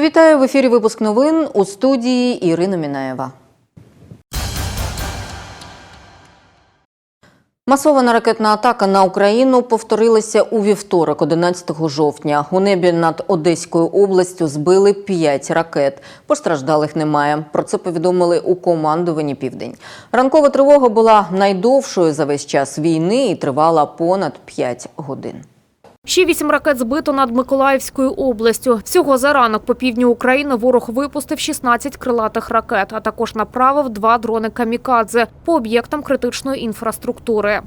Вітаю в ефірі. Випуск новин у студії Ірина Мінаєва. Масована ракетна атака на Україну повторилася у вівторок, 11 жовтня. У небі над Одеською областю збили 5 ракет. Постраждалих немає. Про це повідомили у командуванні Південь. Ранкова тривога була найдовшою за весь час війни і тривала понад 5 годин. Ще вісім ракет збито над Миколаївською областю. Всього за ранок по півдню України ворог випустив 16 крилатих ракет, а також направив два дрони камікадзе по об'єктам критичної інфраструктури.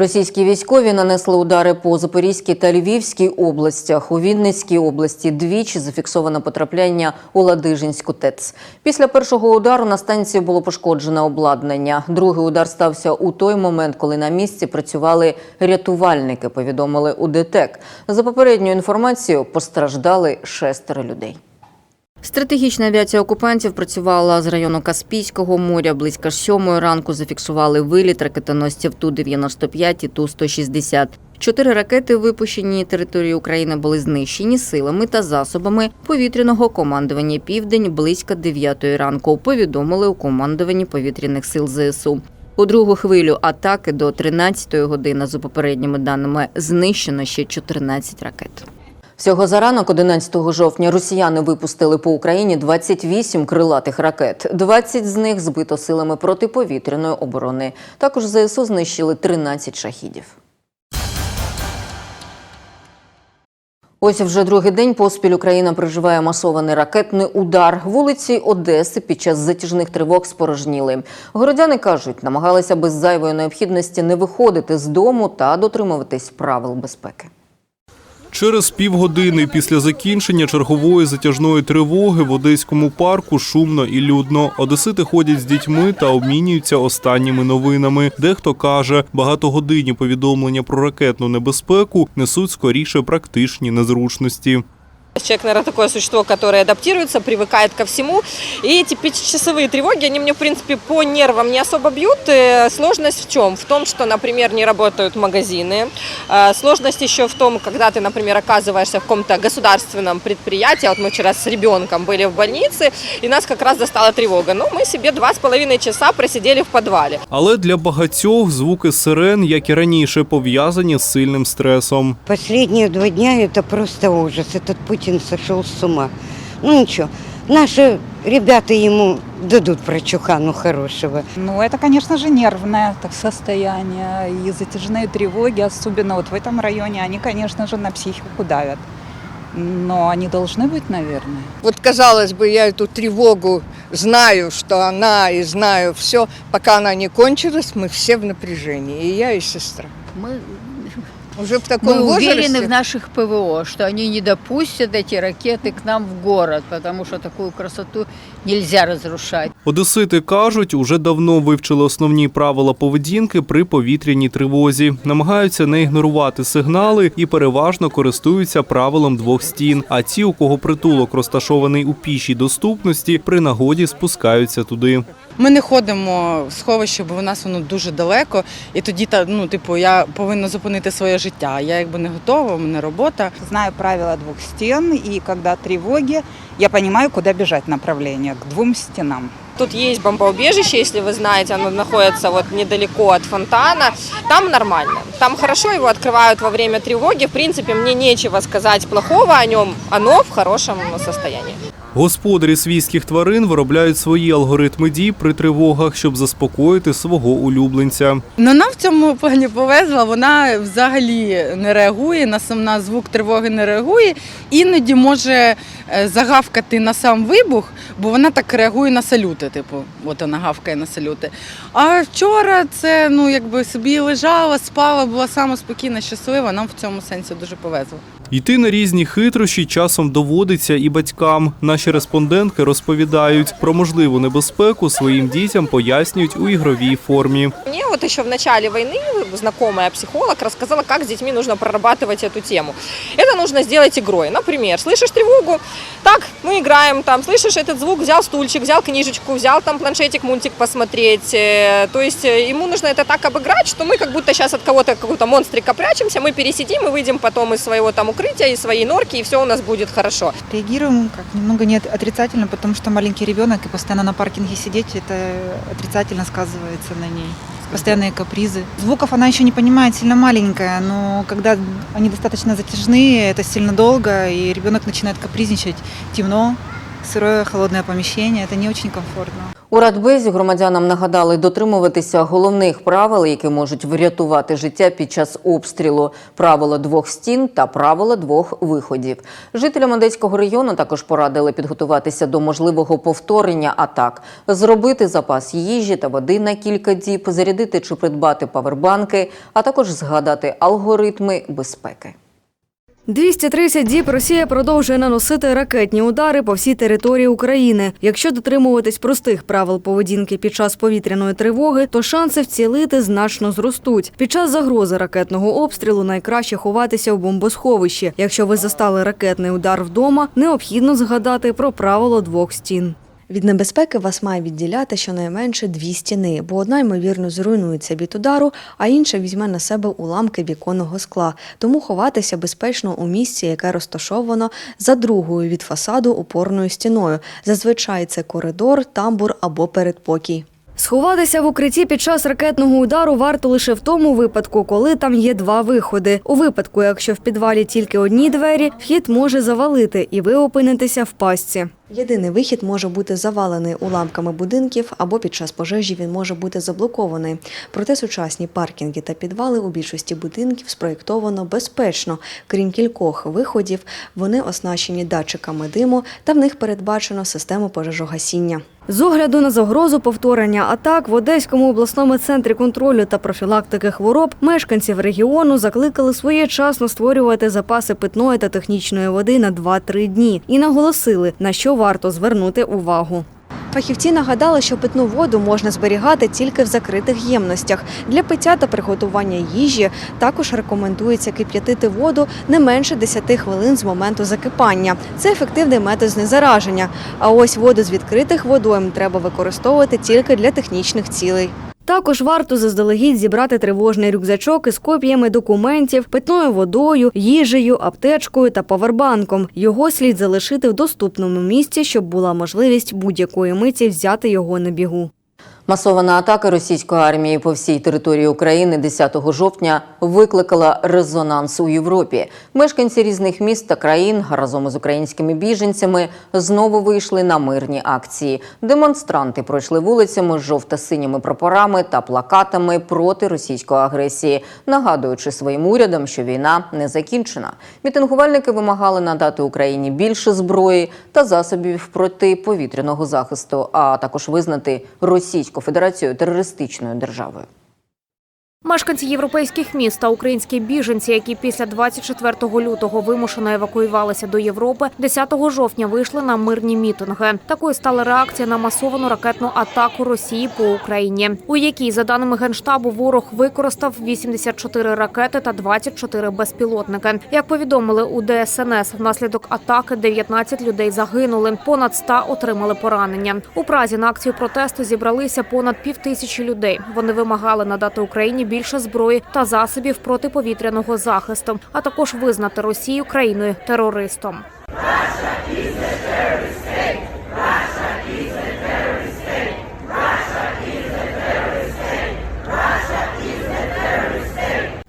Російські військові нанесли удари по Запорізькій та Львівській областях. У Вінницькій області двічі зафіксовано потрапляння у Ладижинську ТЕЦ. Після першого удару на станції було пошкоджене обладнання. Другий удар стався у той момент, коли на місці працювали рятувальники, повідомили у ДТЕК. За попередньою інформацією, постраждали шестеро людей. Стратегічна авіація окупантів працювала з району Каспійського моря. Близько сьомої ранку зафіксували виліт ракетоносців Ту-95 і Ту-160. Чотири ракети, випущені території України, були знищені силами та засобами повітряного командування Південь близько 9 ранку. Повідомили у командуванні повітряних сил ЗСУ. У другу хвилю атаки до 13 години, за попередніми даними, знищено ще 14 ракет. Всього за ранок, 11 жовтня, росіяни випустили по Україні 28 крилатих ракет. 20 з них збито силами протиповітряної оборони. Також ЗСУ знищили 13 шахідів. Ось вже другий день поспіль Україна переживає масований ракетний удар. Вулиці Одеси під час затяжних тривог спорожніли. Городяни кажуть, намагалися без зайвої необхідності не виходити з дому та дотримуватись правил безпеки. Через півгодини після закінчення чергової затяжної тривоги в одеському парку шумно і людно. Одесити ходять з дітьми та обмінюються останніми новинами. Дехто каже, багатогодинні повідомлення про ракетну небезпеку несуть скоріше практичні незручності. Человек, наверное, такое существо, которое адаптируется, привыкает ко всему. И эти пятичасовые тревоги, они мне, в принципе, по нервам не особо бьют. Э, Сложность в чем? В том, что, например, не работают магазины. Э, Сложность еще в том, когда ты, например, оказываешься в каком-то государственном предприятии. Вот мы вчера с ребенком были в больнице, и нас как раз достала тревога. Ну, мы себе два с половиной часа просидели в подвале. Але для багатьох звуки сирен, як і раніше, пов'язані з сильним стресом. Последние два дня это просто ужас. Этот Путин сошел с ума. Ну ничего, наши ребята ему дадут прочухану хорошего. Ну, это, конечно же, нервное так, состояние. И затяжные тревоги, особенно вот в этом районе, они, конечно же, на психику давят. Но они должны быть, наверное. Вот, казалось бы, я эту тревогу знаю, что она, и знаю все. Пока она не кончилась, мы все в напряжении, и я, и сестра. Мы, Уже в таком мы уверены возрасте. в наших ПВО, что они не допустят эти ракеты к нам в город, потому что такую красоту нельзя разрушать. Одесити кажуть, уже давно вивчили основні правила поведінки при повітряній тривозі, намагаються не ігнорувати сигнали і переважно користуються правилом двох стін. А ті, у кого притулок розташований у пішій доступності, при нагоді спускаються туди. Ми не ходимо в сховище, бо у нас воно дуже далеко. І тоді та ну, типу, я повинна зупинити своє життя. Я якби не готова, у мене робота. Знаю правила двух стен, и когда тревоги, я понимаю, куда бежать направление, к двум стенам. Тут есть бомбоубежище, если вы знаете, оно находится вот недалеко от фонтана. Там нормально. Там хорошо его открывают во время тревоги. В принципе, мне нечего сказать плохого о нем. Оно в хорошем состоянии. Господарі свійських тварин виробляють свої алгоритми дій при тривогах, щоб заспокоїти свого улюбленця. Ну нам в цьому плані повезло, вона взагалі не реагує, на сам на звук тривоги не реагує. Іноді може е, загавкати на сам вибух, бо вона так реагує на салюти. Типу, от вона гавкає на салюти. А вчора це ну якби собі лежала, спала, була сама спокійна, щаслива. Нам в цьому сенсі дуже повезло. Йти на різні хитрощі часом доводиться і батькам. Наші респондентки розповідають про можливу небезпеку своїм дітям пояснюють у ігровій формі. Мне вот еще в начале войны знакомая психолог рассказала, как с детьми нужно прорабатывать эту тему. Это нужно сделать игрой. Например, слышишь тревогу, так, мы играем, там, слышишь этот звук, взял стульчик, взял книжечку, взял там планшетик, мультик посмотреть. Э, То есть э, ему нужно это так обыграть, что мы как будто сейчас от кого-то, какого-то монстрика прячемся, мы пересидим и выйдем потом из своего там укрытия и свои норки, и все у нас будет хорошо. Реагируем как немного не отрицательно, потому что маленький ребенок и постоянно на паркинге сидеть, это отрицательно сказывается на ней. Постоянные капризы. Звуков она еще не понимает, сильно маленькая, но когда они достаточно затяжные, это сильно долго, и ребенок начинает капризничать. Темно, сырое, холодное помещение, это не очень комфортно. У Радбезі громадянам нагадали дотримуватися головних правил, які можуть врятувати життя під час обстрілу: правило двох стін та правило двох виходів. Жителям Одеського району також порадили підготуватися до можливого повторення атак, зробити запас їжі та води на кілька діб, зарядити чи придбати павербанки, а також згадати алгоритми безпеки. 230 діб Росія продовжує наносити ракетні удари по всій території України. Якщо дотримуватись простих правил поведінки під час повітряної тривоги, то шанси вцілити значно зростуть. Під час загрози ракетного обстрілу найкраще ховатися в бомбосховищі. Якщо ви застали ракетний удар вдома, необхідно згадати про правило двох стін. Від небезпеки вас має відділяти щонайменше дві стіни, бо одна, ймовірно, зруйнується від удару, а інша візьме на себе уламки віконного скла. Тому ховатися безпечно у місці, яке розташовано за другою від фасаду опорною стіною. Зазвичай це коридор, тамбур або передпокій. Сховатися в укритті під час ракетного удару варто лише в тому випадку, коли там є два виходи. У випадку, якщо в підвалі тільки одні двері, вхід може завалити, і ви опинитеся в пастці. Єдиний вихід може бути завалений уламками будинків або під час пожежі він може бути заблокований. Проте сучасні паркінги та підвали у більшості будинків спроєктовано безпечно. Крім кількох виходів, вони оснащені датчиками диму та в них передбачено систему пожежогасіння. З огляду на загрозу повторення атак в Одеському обласному центрі контролю та профілактики хвороб мешканців регіону закликали своєчасно створювати запаси питної та технічної води на 2-3 дні і наголосили, на що варто звернути увагу. Фахівці нагадали, що питну воду можна зберігати тільки в закритих ємностях. Для пиття та приготування їжі також рекомендується кип'ятити воду не менше 10 хвилин з моменту закипання. Це ефективний метод знезараження. А ось воду з відкритих водойм треба використовувати тільки для технічних цілей. Також варто заздалегідь зібрати тривожний рюкзачок із копіями документів, питною водою, їжею, аптечкою та павербанком. Його слід залишити в доступному місці, щоб була можливість будь-якої миті взяти його на бігу. Масована атака російської армії по всій території України 10 жовтня викликала резонанс у Європі. Мешканці різних міст та країн разом із українськими біженцями знову вийшли на мирні акції. Демонстранти пройшли вулицями з жовто-синіми прапорами та плакатами проти російської агресії, нагадуючи своїм урядам, що війна не закінчена. Мітингувальники вимагали надати Україні більше зброї та засобів протиповітряного захисту, а також визнати Російську Федерацію терористичною державою. Мешканці європейських міст та українські біженці, які після 24 лютого вимушено евакуювалися до Європи, 10 жовтня вийшли на мирні мітинги. Такою стала реакція на масовану ракетну атаку Росії по Україні, у якій, за даними генштабу, ворог використав 84 ракети та 24 безпілотники. Як повідомили у ДСНС, внаслідок атаки 19 людей загинули, понад 100 отримали поранення. У Празі на акцію протесту зібралися понад півтисячі людей. Вони вимагали надати Україні більше зброї та засобів протиповітряного захисту, а також визнати Росію країною терористом.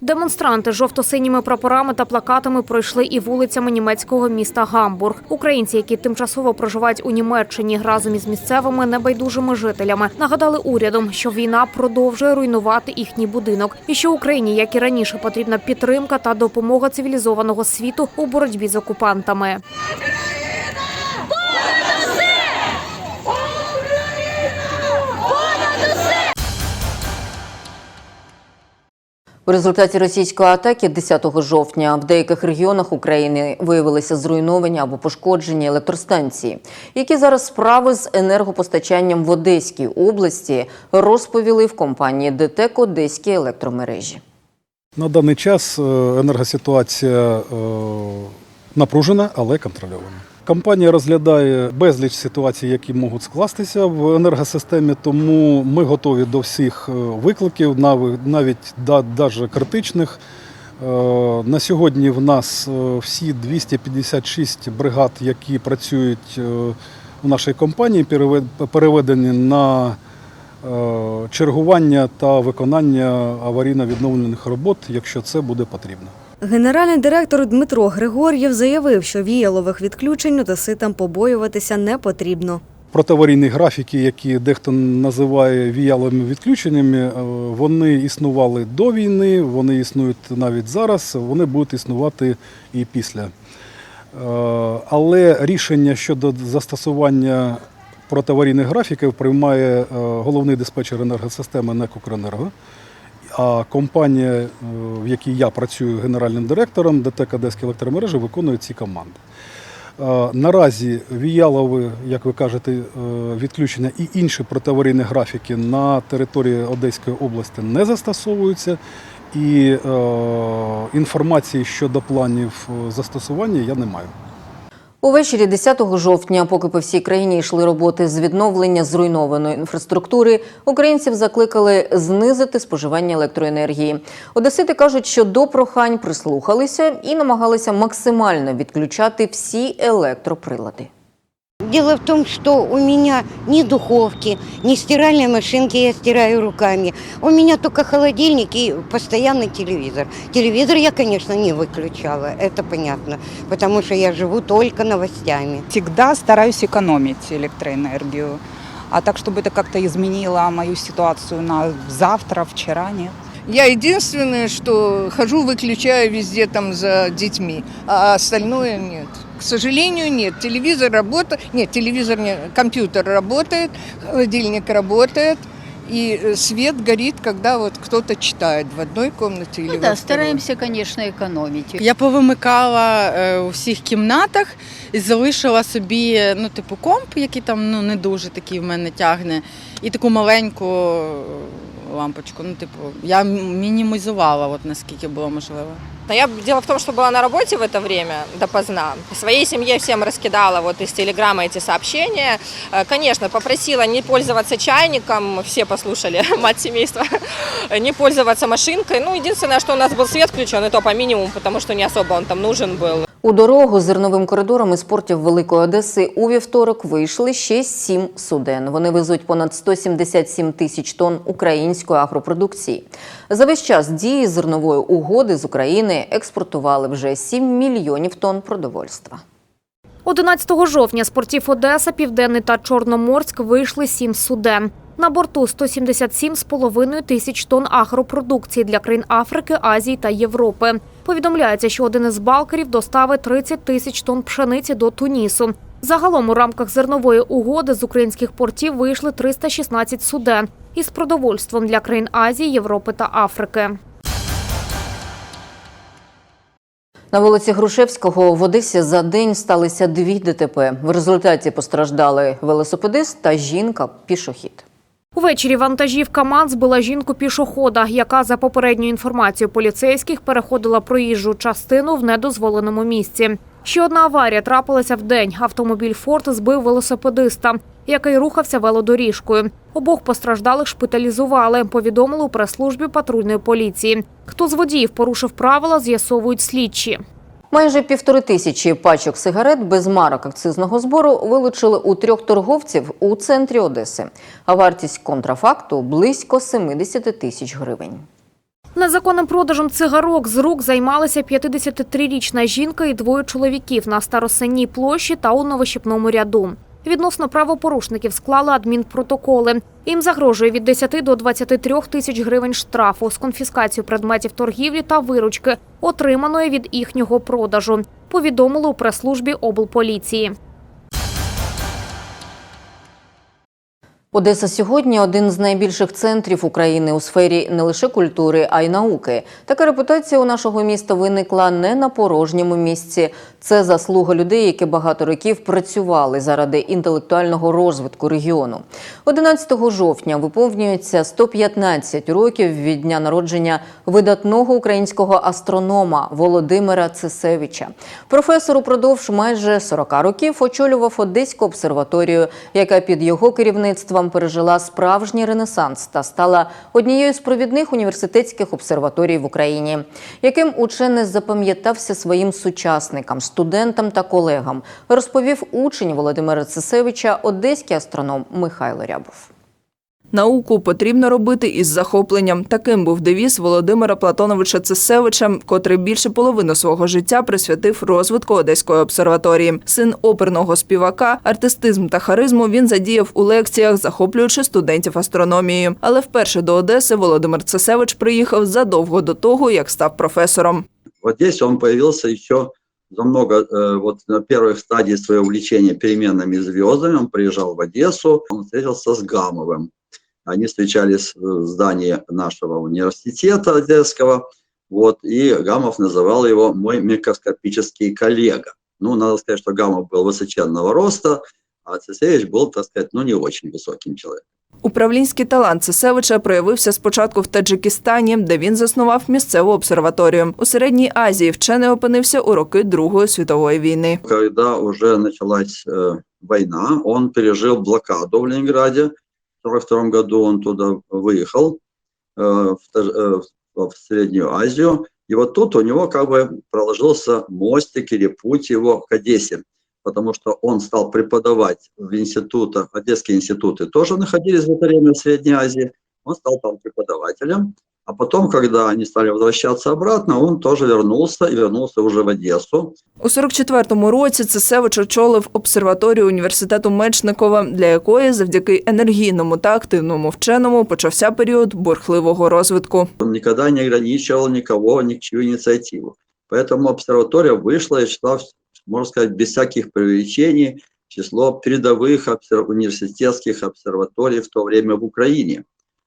Демонстранти з жовто-синіми прапорами та плакатами пройшли і вулицями німецького міста Гамбург. Українці, які тимчасово проживають у Німеччині разом із місцевими небайдужими жителями, нагадали урядом, що війна продовжує руйнувати їхній будинок, і що Україні, як і раніше, потрібна підтримка та допомога цивілізованого світу у боротьбі з окупантами. Результаті російської атаки 10 жовтня в деяких регіонах України виявилися зруйновані або пошкоджені електростанції. Які зараз справи з енергопостачанням в Одеській області розповіли в компанії ДТЕК Одеські електромережі. На даний час е, енергоситуація е, напружена, але контрольована. Компанія розглядає безліч ситуацій, які можуть скластися в енергосистемі, тому ми готові до всіх е, викликів, навіть даже критичних. Е, На сьогодні в нас е, всі 256 бригад, які працюють у нашій компанії, перевед- переведені на чергування та виконання аварійно-відновлених робот, якщо це буде потрібно. Генеральний директор Дмитро Григор'єв заявив, що віялових відключень одеситам побоюватися не потрібно. Протиаварійні графіки, які дехто називає віяловими відключеннями, е, вони існували до війни, вони існують навіть зараз, вони будуть існувати і після. Е, Але рішення щодо застосування протиаварійних графіків приймає е, головний диспетчер енергосистеми НЕК «Укренерго». А компанія, е, в якій я працюю генеральним директором, ДТЕК Одеські електромережі, виконує ці команди. Е, Наразі віялові, як ви кажете, е, відключення і інші протиаварійні графіки на території Одеської області не застосовуються. І інформації щодо планів застосування я не маю. Увечері 10 жовтня, поки по всій країні йшли роботи з відновлення зруйнованої інфраструктури, українців закликали знизити споживання електроенергії. Одесити кажуть, що до прохань прислухалися і намагалися максимально відключати всі електроприлади. Дело в том, что у меня ни духовки, ни стиральной машинки я стираю руками. У меня только холодильник и постоянный телевизор. Телевизор я, конечно, не выключала, это понятно, потому что я живу только новостями. Всегда стараюсь экономить электроэнергию. А так, чтобы это как-то изменило мою ситуацию на завтра, вчера, нет. Я единственное, что хожу, выключаю везде там за детьми, а остальное нет. К сожалению, нет. Телевизор работает, нет, телевизор не, компьютер работает, холодильник работает, и э, свет горит, когда вот кто-то читает в одной комнате или Ну во да, второй. стараемся, конечно, економити. Я повимикала е, у всіх кімнатах і залишила собі ну, типу, комп, який там ну, не дуже такий в мене тягне, і таку маленьку е, лампочку. Ну, типу, я мінімізувала, от, наскільки було можливо. Но я дело в том, что была на работе в это время допоздна. Своей семье всем раскидала вот из телеграмма эти сообщения. Э, Конечно, попросила не пользоваться чайником, все послушали, мать семейства, не пользоваться машинкой. Ну, единственное, что у нас был свет включен, и то по минимуму, потому что не особо он там нужен был. У дорогу зерновим коридором із портів Великої Одеси у вівторок вийшли ще сім суден. Вони везуть понад 177 тисяч тонн української агропродукції. За весь час дії зернової угоди з України експортували вже 7 мільйонів тонн продовольства. 11 жовтня з портів Одеса, Південний та Чорноморськ вийшли сім суден. На борту 177,5 тисяч тонн агропродукції для країн Африки, Азії та Європи. Повідомляється, що один із балкерів доставить 30 тисяч тонн пшениці до Тунісу. Загалом у рамках зернової угоди з українських портів вийшли 316 суден із продовольством для країн Азії, Європи та Африки. На вулиці Грушевського в Одесі за день сталися дві ДТП. В результаті постраждали велосипедист та жінка-пішохід. Увечері вантажівка МАН збила жінку пішохода, яка за попередньою інформацією поліцейських переходила проїжджу частину в недозволеному місці. Ще одна аварія трапилася в день. Автомобіль Форд збив велосипедиста, який рухався велодоріжкою. Обох постраждалих шпиталізували. Повідомили у прес-службі патрульної поліції. Хто з водіїв порушив правила, з'ясовують слідчі. Майже півтори тисячі пачок сигарет без марок акцизного збору вилучили у трьох торговців у центрі Одеси. А вартість контрафакту близько 70 тисяч гривень. Незаконним продажем цигарок з рук займалися 53-річна жінка і двоє чоловіків на Старосинній площі та у Новощипному ряду. Відносно правопорушників склали адмінпротоколи. Їм загрожує від 10 до 23 тисяч гривень штрафу з конфіскацією предметів торгівлі та виручки, отриманої від їхнього продажу. Повідомили у прес-службі облполіції. Одеса сьогодні один з найбільших центрів України у сфері не лише культури, а й науки. Така репутація у нашого міста виникла не на порожньому місці. Це заслуга людей, які багато років працювали заради інтелектуального розвитку регіону. 11 жовтня виповнюється 115 років від дня народження видатного українського астронома Володимира Цесевича. Професор упродовж майже 40 років очолював Одеську обсерваторію, яка під його керівництвом незабаром пережила справжній ренесанс та стала однією з провідних університетських обсерваторій в Україні, яким учений запам'ятався своїм сучасникам, студентам та колегам, розповів учень Володимира Цесевича, одеський астроном Михайло Рябов. Науку потрібно робити із захопленням. Таким був девіз Володимира Платоновича Цесевича, котрий більше половини свого життя присвятив розвитку Одеської обсерваторії. Син оперного співака, артистизм та харизму він задіяв у лекціях, захоплюючи студентів астрономії. Але вперше до Одеси Володимир Цесевич приїхав задовго до того, як став професором. В Одессе он появился еще за много, э, вот на первых стадиях своего увлечения переменными звездами. Он приезжал в Одессу, он встретился с Гамовым. Они встречались в здании нашего университета одесского, вот, и Гамов называл его мой микроскопический коллега. Ну, надо сказать, что Гамов был высоченного роста, а Цесевич был, так сказать, ну, не очень высоким человеком. Управлінський талант Цесевича проявився спочатку в Таджикистані, де він заснував місцеву обсерваторію. У середній Азії вчений опинився у роки Другої світової війни. Когда уже началась э, война, он пережил блокаду в Ленинграде. В 1942 году он туда выехал, э, э, в Среднюю Азию. И вот тут у него как бы проложился мостик или путь его к Одессе, потому что он стал преподавать в институтах, Одесские институты тоже находились в это время в Средней Азии. Он стал там преподавателем. А потом, когда они стали возвращаться обратно, он тоже вернулся и вернулся уже в Одессу. У 44-му році Цесевич очолив обсерваторію університету Мечникова, для якої завдяки енергійному та активному вченому почався період бурхливого розвитку. Он никогда не ограничивал никого, ни к чью инициативу. Поэтому обсерватория вышла и шла, можно сказать, без всяких преувеличений, в число передовых обсер- университетских обсерваторий в то время в Украине.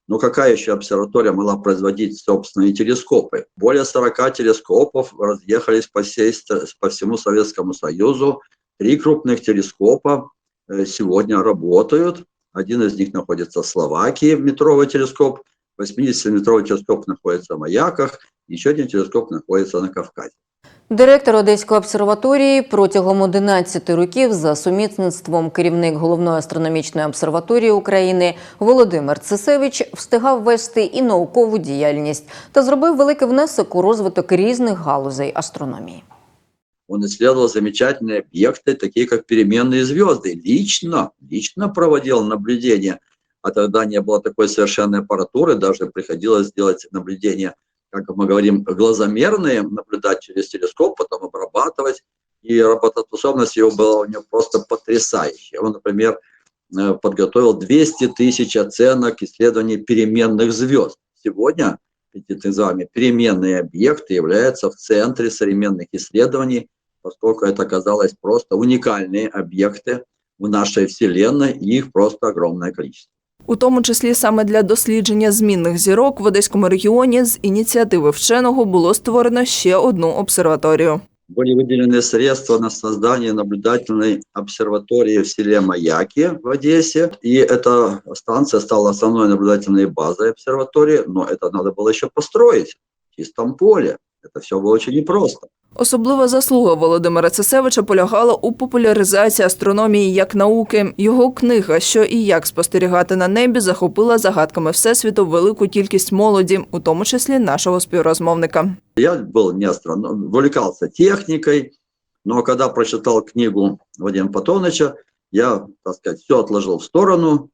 Но какая еще обсерватория могла производить собственные телескопы? Более 40 телескопов разъехались по, всей, по всему Советскому Союзу. Три крупных телескопа э, сегодня работают. Один из них находится в Словакии, метровый телескоп. 80-метровый телескоп находится в Маяках. Еще один телескоп находится на Кавказе. Директор Одеської обсерваторії протягом 11 років за сумісництвом керівник головної астрономічної обсерваторії України Володимир Цесевич встигав вести і наукову діяльність та зробив великий внесок у розвиток різних галузей астрономії. Он исследовал замечательные объекты, такие как переменные звезды. Лично, лично проводил наблюдения. А тогда не было такой совершенной аппаратуры, даже приходилось делать наблюдения, как мы говорим, глазомерные, наблюдать через телескоп, потом обрабатывать. И работоспособность его была у него просто потрясающая. Он, например, э, подготовил 200 тысяч оценок исследований переменных звезд. Сегодня называемые переменные объекты являются в центре современных исследований, поскольку это оказалось просто уникальные объекты в нашей Вселенной, и их просто огромное количество. У тому числі саме для дослідження змінних зірок в Одеському регіоні з ініціативи вченого було створено ще одну обсерваторію. Были выделены средства на создание наблюдательной обсерватории в селе Маяки в Одессе. И эта станция стала основной наблюдательной базой обсерватории, но это надо было еще построить в чистом поле. Это все было очень непросто. Особлива заслуга Володимира Цесевича полягала у популяризації астрономії як науки. Його книга Що і як спостерігати на небі захопила загадками всесвіту велику кількість молоді, у тому числі нашого співрозмовника. Я был не астроном, увлекался техникой, но когда прочитал книгу Вадима Патоныча, я, так сказать, все отложил в сторону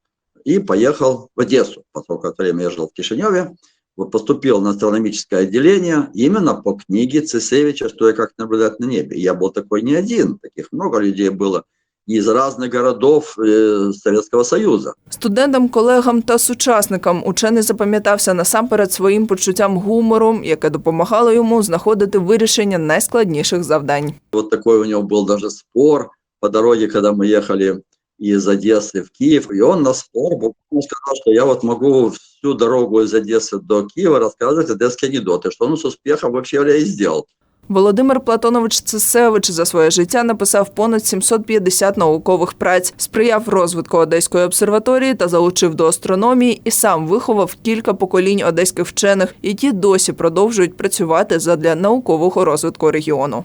и поехал в Одессу, поскольку в это время я жил в Кишиневе, вот поступил на астрономическое отделение именно по книге Цесевича «Что и как наблюдать на небе». И я был такой не один, таких много людей было из разных городов э, Советского Союза. Студентам, колегам та сучасникам учений запам'ятався насамперед своїм почуттям гумору, яке допомагало йому знаходити вирішення найскладніших завдань. Вот такой у него был даже спор по дороге, когда мы ехали из Одессы в Киев. И он на спор буквально сказал, что я вот могу всю дорогу из Одессы до Киева рассказывать одесские анекдоты, что он с успехом вообще говоря, и сделал. Володимир Платонович Цесевич за своє життя написав понад 750 наукових праць, сприяв розвитку Одеської обсерваторії та залучив до астрономії і сам виховав кілька поколінь одеських вчених, які досі продовжують працювати задля наукового розвитку регіону.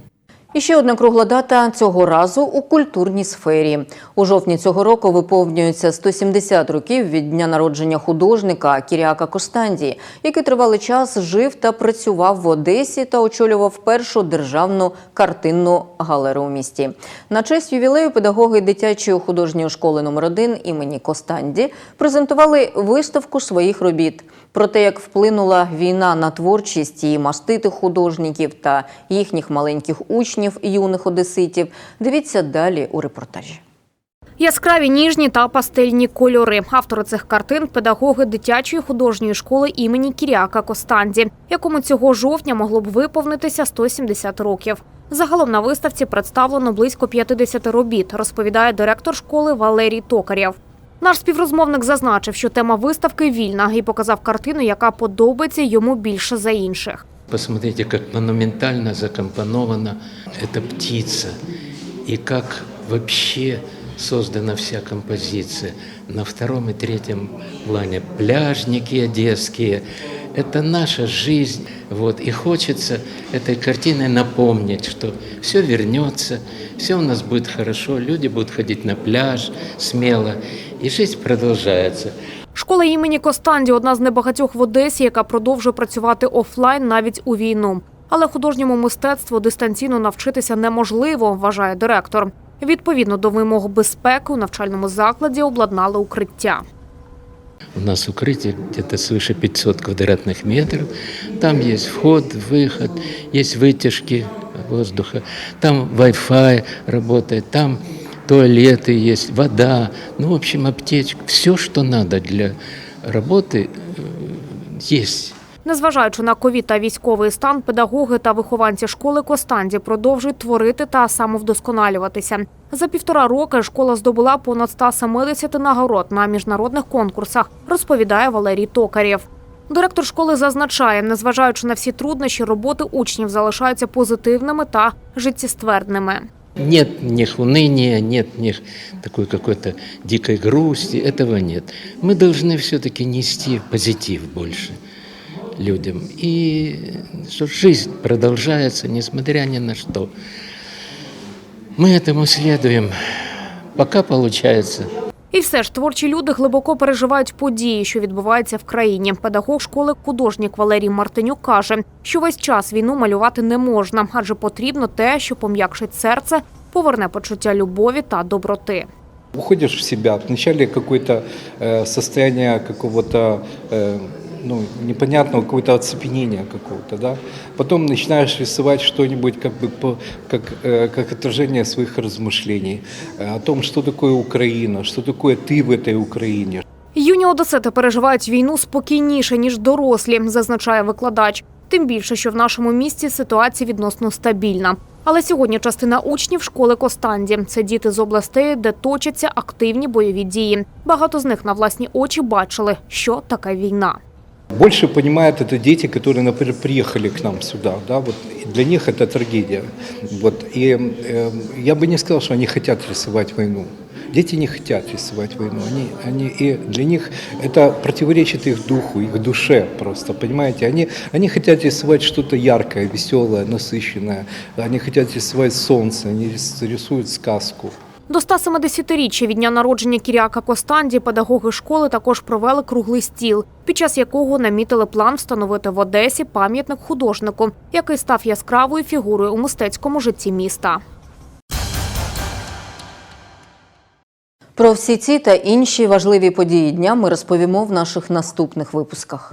І ще одна кругла дата цього разу у культурній сфері. У жовтні цього року виповнюється 170 років від дня народження художника Кіріака Костанді, який тривалий час жив та працював в Одесі та очолював першу державну картинну галеру у місті. На честь ювілею педагоги дитячої художньої школи номер 1 імені Костанді презентували виставку своїх робіт. Про те, як вплинула війна на творчість і маститих художників та їхніх маленьких учнів, юних одеситів, дивіться далі у репортажі. Яскраві ніжні та пастельні кольори. Автори цих картин педагоги дитячої художньої школи імені Кіріака Костанді, якому цього жовтня могло б виповнитися 170 років. Загалом на виставці представлено близько 50 робіт, розповідає директор школи Валерій Токарєв. Наш співрозмовник зазначив, що тема виставки вільна і показав картину, яка подобається йому більше за інших. Посмотрите, как монументально закомпонована эта птица и как вообще создана вся композиция. На втором и третьем плане пляжники одесские. Это наша жизнь. Вот. И хочется этой картиной напомнить, что все вернется, все у нас будет хорошо, люди будут ходить на пляж смело, и жизнь продолжается. Школа імені Костанді одна з небагатьох в Одесі, яка продовжує працювати офлайн навіть у війну. Але художньому мистецтву дистанційно навчитися неможливо, вважає директор. Відповідно до вимог безпеки у навчальному закладі обладнали укриття. У нас укрытие где-то свыше 500 квадратных метров. Там есть вход, выход, есть вытяжки воздуха. Там Wi-Fi работает, там туалеты есть, вода. Ну, в общем, аптечка. Все, что надо для работы, э, есть. Незважаючи на ковід та військовий стан, педагоги та вихованці школи Костанді продовжують творити та самовдосконалюватися. За півтора роки школа здобула понад 170 нагород на міжнародних конкурсах, розповідає Валерій Токарєв. Директор школи зазначає, незважаючи на всі труднощі, роботи учнів залишаються позитивними та життєствердними. Нет в них уныния, нет в них такой какой-то дикой грусти, этого нет. Мы должны все-таки нести позитив больше людям. И что жизнь продолжается, несмотря ни на что. Мы этому следуем. Пока получается. І все ж творчі люди глибоко переживають події, що відбуваються в країні. Педагог школи художник Валерій Мартинюк каже, що весь час війну малювати не можна, адже потрібно те, що пом'якшить серце, поверне почуття любові та доброти. Уходишь в себе, Вначале какое-то э, состояние какого-то э, ну, непонятного, какое-то оцепенения какого-то, да. Потом начинаешь рисовать что-нибудь как бы по, как, э, как отражение своих размышлений э, о том, что такое Украина, что такое ты в этой Украине, Юні одесити переживають війну спокійніше ніж дорослі, зазначає викладач. Тим більше, що в нашому місті ситуація відносно стабільна. Але сьогодні частина учнів школи Костанді це діти з областей, де точаться активні бойові дії. Багато з них на власні очі бачили, що таке війна. Больше понимают это дети, которые, например, приехали к нам сюда, да, вот и для них это трагедия. Вот, и э, я бы не сказал, что они хотят рисовать войну. Дети не хотят рисовать войну, они, они, и для них это противоречит их духу, их душе просто, понимаете? Они, они хотят рисовать что-то яркое, веселое, насыщенное, они хотят рисовать солнце, они рис- рисуют сказку. До 170-річчя від дня народження Кіріака Костанді педагоги школи також провели круглий стіл, під час якого намітили план встановити в Одесі пам'ятник художнику, який став яскравою фігурою у мистецькому житті міста. Про всі ці та інші важливі події дня ми розповімо в наших наступних випусках.